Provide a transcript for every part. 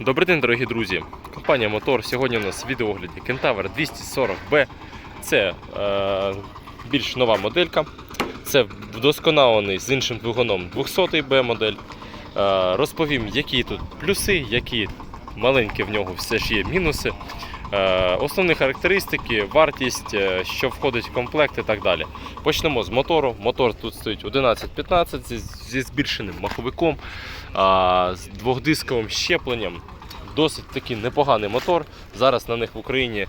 Добрий день, дорогі друзі! Компанія Мотор. Сьогодні у нас в відеогляді Кентавр 240B. Це е, більш нова моделька. Це вдосконалений з іншим двигуном 200B модель. Е, розповім, які тут плюси, які маленькі в нього все ж є мінуси. Е, основні характеристики, вартість, е, що входить в комплект і так далі. Почнемо з мотору. Мотор тут стоїть 11-15 зі, збільшеним маховиком, з двохдисковим щепленням. Досить такий непоганий мотор. Зараз на них в Україні е,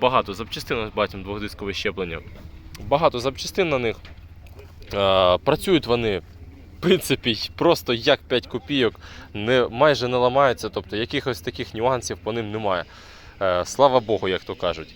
багато запчастин, бачимо двохдискове щеплення. Багато запчастин на них. Працюють вони. В принципі, просто як 5 копійок, не, майже не ламаються, тобто якихось таких нюансів по ним немає. Е, слава Богу, як то кажуть.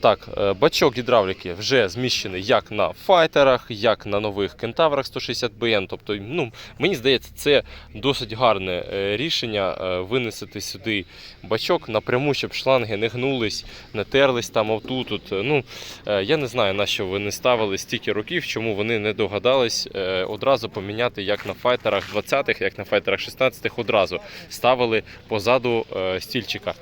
Так, е, бачок гідравліки вже зміщений як на файтерах, як на нових кентаврах 160 BN. Тобто, ну, мені здається, це досить гарне е, рішення винесити сюди бачок напряму, щоб шланги не гнулись, не терлись там отут. Тут. Ну, я не знаю, на що вони ставили стільки років, чому вони не догадались одразу поміняти, як на файтерах 20-х, як на файтерах 16-х одразу ставили позаду стільчика.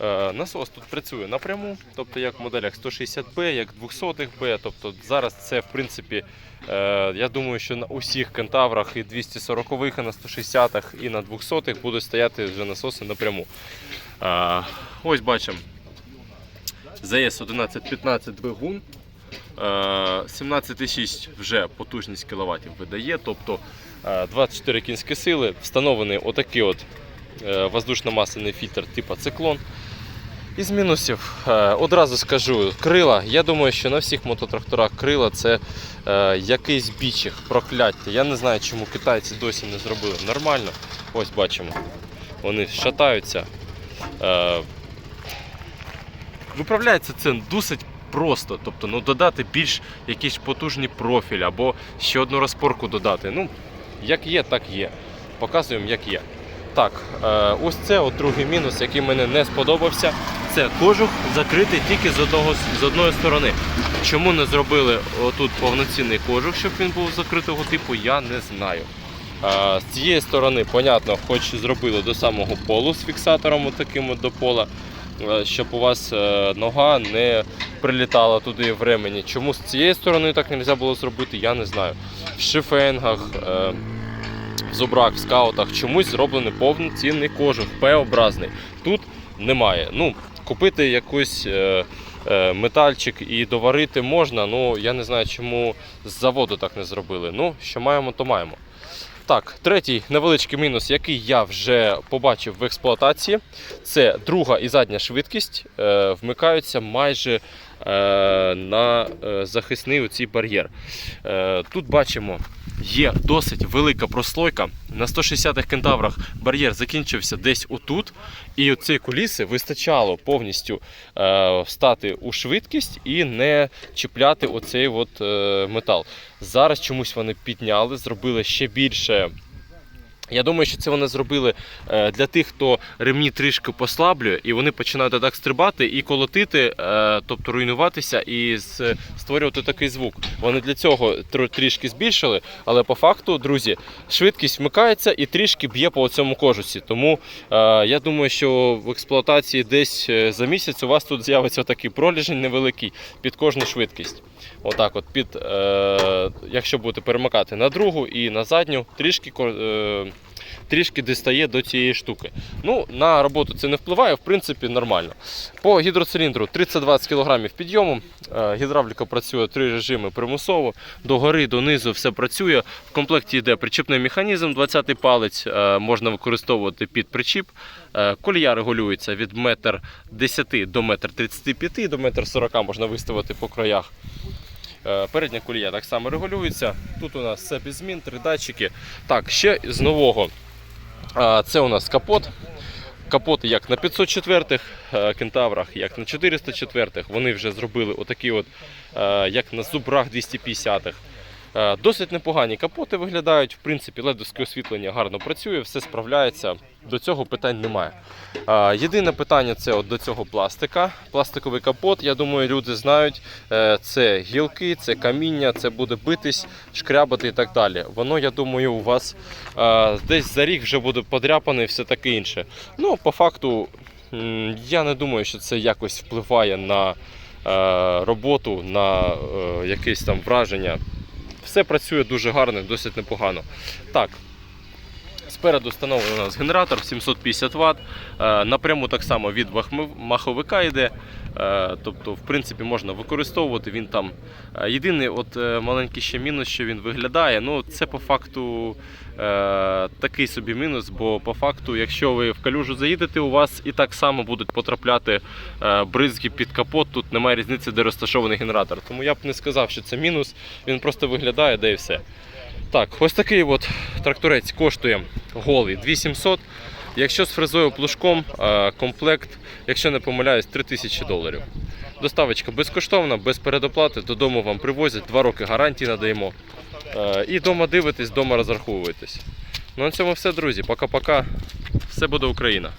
Е, Насос тут працює напряму, тобто як в моделях 160B, як 200 b Тобто зараз це в принципі, е, я думаю, що на усіх кентаврах і 240-х, і на 160-х, і на 200-х будуть стояти вже насоси напряму. Е, Ось бачимо. ZS 1115 двигун. Е, 17,6 вже потужність кіловатів видає, тобто е, 24 кінські сили. Встановлений отакий от воздушно-масляний фільтр типу циклон. Із мінусів е, одразу скажу крила. Я думаю, що на всіх мототракторах крила це е, якийсь бічих, прокляття. Я не знаю, чому китайці досі не зробили нормально. Ось бачимо, вони шатаються. Е, виправляється це досить просто. Тобто, ну, додати більш якийсь потужний профіль або ще одну розпорку додати. Ну, як є, так є. Показуємо, як є. Так, ось це от другий мінус, який мені не сподобався. Це кожух закритий тільки з, одного, з одної сторони. Чому не зробили отут повноцінний кожух, щоб він був закритого типу, я не знаю. Е, з цієї сторони, понятно, хоч зробили до самого полу з фіксатором отаким от до пола, е, щоб у вас е, нога не прилітала туди в ремені. Чому з цієї сторони так не можна було зробити, я не знаю. В шифенгах. е, в зубрах, в скаутах чомусь зроблений повноцінний кожух, П-образний. Тут немає. Ну, купити якийсь е, е, метальчик і доварити можна, ну я не знаю, чому з заводу так не зробили. Ну, що маємо, то маємо. Так, третій невеличкий мінус, який я вже побачив в експлуатації, це друга і задня швидкість е, вмикаються майже е, на е, захисний оцій бар'єр. Е, тут бачимо, є досить велика прослойка. На 160-х кентаврах бар'єр закінчився десь отут, і цієї куліси вистачало повністю е, встати у швидкість і не чіпляти оцей от, е, метал. Зараз чомусь вони підняли, зробили ще більше. Я думаю, що це вони зробили е, для тих, хто ремні трішки послаблює, і вони починають так стрибати і колотити, е, тобто руйнуватися і створювати такий звук. Вони для цього трішки збільшили, але по факту, друзі, швидкість вмикається і трішки б'є по цьому кожусі. Тому е, я думаю, що в експлуатації десь за місяць у вас тут з'явиться такий проліжень невеликий під кожну швидкість. Отак, от під, якщо будете перемикати на другу і на задню, трішки, трішки дістає до цієї штуки. Ну, на роботу це не впливає, в принципі, нормально. По гідроциліндру 30-20 кг підйому. Е, гідравліка працює три режими примусово. До гори, до низу все працює. В комплекті йде причіпний механізм, 20-й палець е, можна використовувати під причіп. Е, Колія регулюється від 1,10 до 1,35 до 1,40 можна виставити по краях. Е, Передня колія так само регулюється. Тут у нас все без змін, три датчики. Так, ще з нового. Це у нас капот. Капоти як на 504 х кентаврах, як на 404 х Вони вже зробили отакі, от, е, як на зубрах 250 х Е, Досить непогані капоти виглядають. В принципі, ледовське освітлення гарно працює, все справляється. До цього питань немає. Е, Єдине питання це от до цього пластика. Пластиковий капот. Я думаю, люди знають. е, Це гілки, це каміння, це буде битись, шкрябати і так далі. Воно, я думаю, у вас е, десь за рік вже буде подряпане і все таке інше. Ну, по факту, я не думаю, що це якось впливає на е, роботу, на е, якесь там враження. Все працює дуже гарно, досить непогано. Так. Спереду встановлений у нас генератор 750 Вт. Е, Напряму так само від маховика йде. Е, Тобто, в принципі, можна використовувати. Він там е, єдиний от маленький ще мінус, що він виглядає. Ну, це по факту такий собі мінус, бо по факту, якщо ви в калюжу заїдете, у вас і так само будуть потрапляти бризки під капот. Тут немає різниці, де розташований генератор. Тому я б не сказав, що це мінус. Він просто виглядає, де і все. Так, ось такий от тракторець коштує голий 2700. Якщо з фрезою плужком, е, комплект, якщо не помиляюсь, 3000 доларів. Доставочка безкоштовна, без передоплати. Додому вам привозять, 2 роки гарантії надаємо. Е, І вдома дивитесь, вдома розраховуєтесь. Ну на цьому все, друзі. Пока-пока. Все буде Україна.